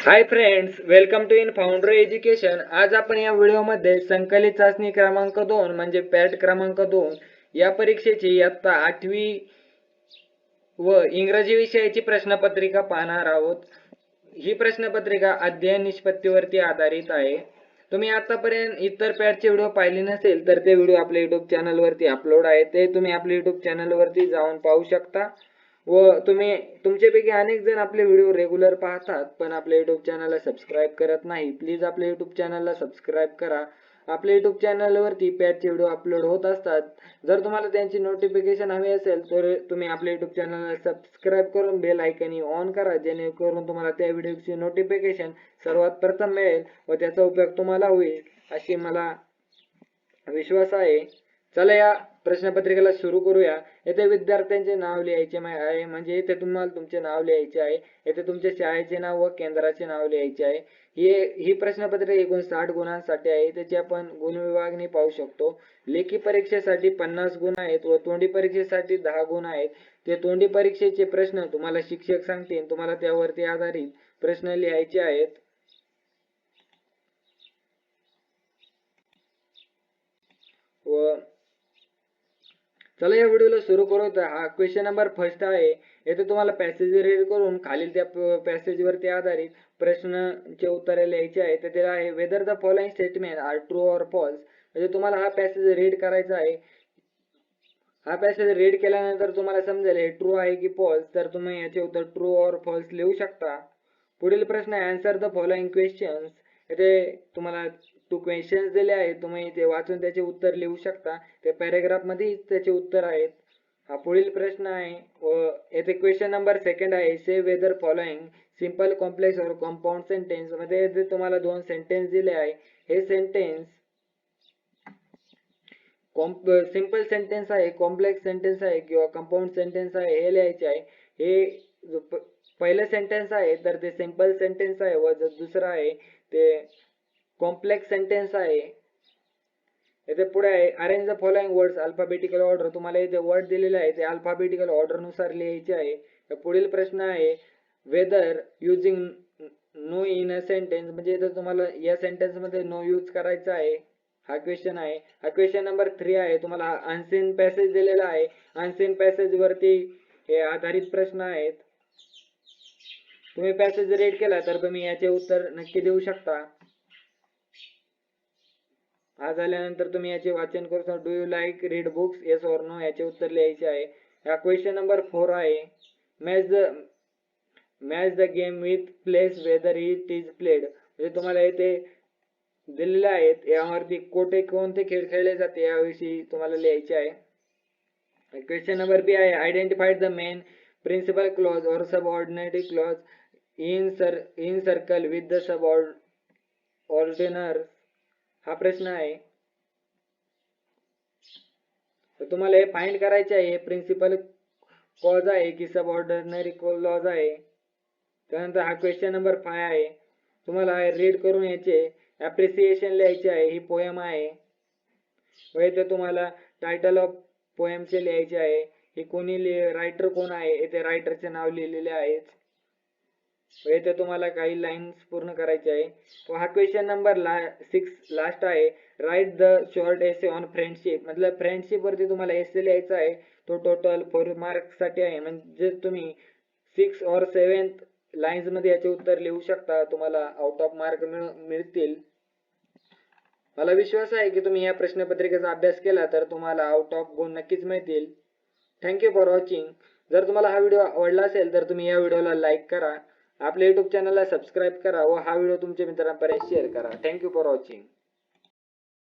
Hi friends welcome to in founder education आज आपण या व्हिडिओमध्ये संकलित चाचणी क्रमांक दोन म्हणजे पॅट क्रमांक दोन या परीक्षेची इयत्ता आठवी व इंग्रजी विषयाची प्रश्नपत्रिका पाहणार आहोत. ही प्रश्नपत्रिका अध्ययन निष्पत्तीवरती आधारित आहे. तुम्ही आतापर्यंत इतर पॅटचे व्हिडिओ पाहिले नसेल तर ते व्हिडिओ आपल्या युट्यूब चॅनलवरती अपलोड आहे. ते तुम्ही आपल्या युट्यूब चॅनलवरती जाऊन पाहू शकता. व तुम्ही तुमच्यापैकी अनेक जण आपले व्हिडिओ रेग्युलर पाहतात पण आपल्या युट्यूब चॅनलला सबस्क्राईब करत नाही. प्लीज आपल्या युट्यूब चॅनलला सबस्क्राईब करा. आपल्या युट्यूब चॅनलवरती पॅटचे व्हिडिओ अपलोड होत असतात. जर तुम्हाला त्यांची नोटिफिकेशन हवी असेल तर तुम्ही आपल्या युट्यूब चॅनलला सबस्क्राईब करून बेल आयकनी ऑन करा. जेणेकरून तुम्हाला त्या व्हिडिओची नोटिफिकेशन सर्वात प्रथम मिळेल व त्याचा उपयोग तुम्हाला होईल अशी मला विश्वास आहे. चला या प्रश्नपत्रिकेला सुरू करूया. येथे विद्यार्थ्यांचे नाव लिहायचे आहे. म्हणजे येथे तुम्हाला तुमचे नाव लिहायचे आहे. येथे तुमच्या शाळेचे नाव व केंद्राचे नाव लिहायचे आहे. हे ही प्रश्नपत्रिका एकूण साठ गुणांसाठी आहे. त्याची आपण गुण विभागणी पाहू शकतो. लेखी परीक्षेसाठी पन्नास गुण आहेत व तोंडी परीक्षेसाठी दहा गुण आहेत. ते तोंडी परीक्षेचे प्रश्न तुम्हाला शिक्षक सांगतील. तुम्हाला त्यावरती आधारित प्रश्न लिहायचे आहेत. व चला या व्हिडिओला सुरू करू तर हा क्वेश्चन नंबर फर्स्ट आहे. येथे तुम्हाला पॅसेज रीड करून खालील त्या पॅसेज वरती आधारित प्रश्नाचे उत्तरे लिहायचे आहे. तर त्याला आहे whether the following statement are true or false म्हणजे तुम्हाला हा पॅसेज रीड करायचा आहे. हा पॅसेज रीड केल्यानंतर तुम्हाला समजेल हे ट्रू आहे की फॉल्स तर तुम्ही याचे उत्तर ट्रू ऑर फॉल्स लिहू शकता. पुढील प्रश्न आहे आन्सर द फॉलोइंग क्वेश्चन्स येथे तुम्हाला टू क्वेश्चन्स दिले आहेत तुम्ही ते वाचून त्याचे उत्तर लिहू शकता. ते पॅरेग्राफमध्ये त्याचे उत्तर आहेत. हा पुढील प्रश्न आहे व येथे क्वेश्चन नंबर सेकंड आहे. Say whether following simple complex और कंपाऊंड सेंटेन्समध्ये तुम्हाला दोन सेंटेन्स दिले आहे हे सेंटेन्स सिंपल सेंटेन्स आहे कॉम्प्लेक्स सेंटेन्स आहे किंवा कंपाऊंड सेंटेन्स आहे हे लिहायचे आहे. हे पहिलं सेंटेन्स आहे तर ते सिंपल सेंटेन्स आहे व जो दुसरं आहे ते कॉम्प्लेक्स सेंटेन्स आहे. येथे पुढे आहे arrange the following words alphabetical order तुम्हाला इथे वर्ड दिलेले आहे ते अल्फाबेटिकल ऑर्डरनुसार लिहायचे आहे. पुढील प्रश्न आहे whether using no in a sentence म्हणजे इथे तुम्हाला या सेंटेन्समध्ये नो यूज करायचा आहे हा क्वेश्चन आहे. हा क्वेश्चन नंबर थ्री आहे. तुम्हाला अनसीन पॅसेज दिलेला आहे. अनसीन पॅसेज वरती हे आधारित प्रश्न आहेत. तुम्ही पॅसेज रीड केला तर तुम्ही याचे उत्तर नक्की देऊ शकता. हा झाल्यानंतर तुम्ही याचे वाचन करू शकता. Do you like read books yes or no याचे उत्तर लिहायचे आहे. हा क्वेश्चन नंबर फोर आहे. Match the match the game with place whether it is played म्हणजे तुम्हाला इथे दिलेले आहेत यावरती कोठे कोणते खेळ खेळले जाते याविषयी तुम्हाला लिहायचे आहे. क्वेश्चन नंबर बी आहे. Identified the main principal clause और subordinative clause in sir in circle with the subordinate हा प्रश्न आहे. तर तुम्हाला हे फाइंड करायचे आहे. प्रिन्सिपल कॉज आहे की सब ऑर्डनरी लॉज आहे. त्यानंतर हा क्वेश्चन नंबर फाय आहे. तुम्हाला रीड करून याचे ॲप्रिसिएशन लिहायचे आहे. ही पोयम आहे. व इथे तुम्हाला टायटल ऑफ पोएमचे लिहायचे आहे. हे कोणी रायटर कोण आहे? येथे रायटरचे नाव लिहिलेले आहेच येथे इथे तुम्हाला काही लाईन्स पूर्ण करायचे आहे. हा क्वेश्चन नंबर ला सिक्स लास्ट आहे. Write the short essay on friendship मतलब फ्रेंडशिप वरती तुम्हाला एसे लिहायचा आहे. तो टोटल फोर मार्क्ससाठी आहे. म्हणजे तुम्ही सिक्स और सेवन्थ लाईन्समध्ये याचे उत्तर लिहू शकता. तुम्हाला आउट ऑफ मार्क मिळतील. मला विश्वास आहे की तुम्ही या प्रश्नपत्रिकेचा अभ्यास केला तर तुम्हाला आउट ऑफ गुण नक्कीच मिळतील. थँक्यू फॉर वॉचिंग जर तुम्हाला हा व्हिडिओ आवडला असेल तर तुम्ही या व्हिडिओला लाईक करा. आपल्या युट्यूब चॅनलला सबस्क्राईब करा व हा व्हिडिओ तुमच्या मित्रांपर्यंत शेअर करा. Thank you for watching